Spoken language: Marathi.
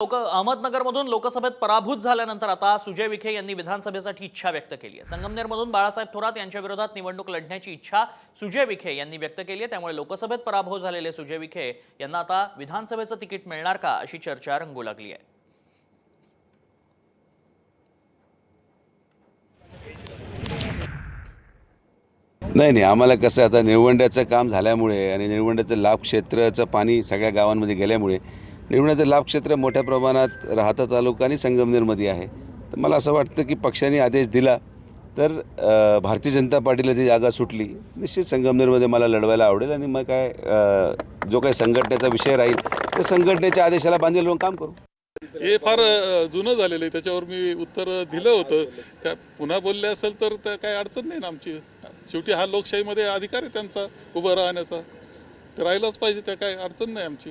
लोक अहमदनगरमधून लोकसभेत पराभूत झाल्यानंतर आता सुजय विखे यांनी विधानसभेसाठी इच्छा व्यक्त केली आहे. संगमनेरमधून बाळासाहेब थोरात यांच्या विरोधात निवडणूक लढण्याची इच्छा सुजय विखे यांनी व्यक्त केली आहे. त्यामुळे लोकसभेत पराभव झालेले सुजय विखे यांना आता विधानसभेचं तिकीट मिळणार का अशी चर्चा रंगू लागली आहे. नाही नाही आम्हाला कसं आता निळवंड्याचं काम झाल्यामुळे आणि निळवंड्याचं लाभ क्षेत्राचं पाणी सगळ्या गावांमध्ये गेल्यामुळे निवण्याचं लाभक्षेत्र मोठ्या प्रमाणात राहता तालुका आणि संगमनेरमध्ये आहे. तर मला असं वाटतं की पक्षाने आदेश दिला तर भारतीय जनता पार्टीला ती जागा सुटली. निश्चित संगमनेरमध्ये मला लढवायला आवडेल आणि मग काय जो काही संघटनेचा विषय राहील तर संघटनेच्या आदेशाला बांधील काम करू. हे फार जुनं झालेलं आहे. त्याच्यावर मी उत्तर दिलं होतं. त्या पुन्हा बोलले असेल तर त्या काही अडचण नाही ना आमची. शेवटी हा लोकशाहीमध्ये अधिकार आहे त्यांचा उभं राहण्याचा. ते राहिलाच पाहिजे त्या काही अडचण नाही आमची.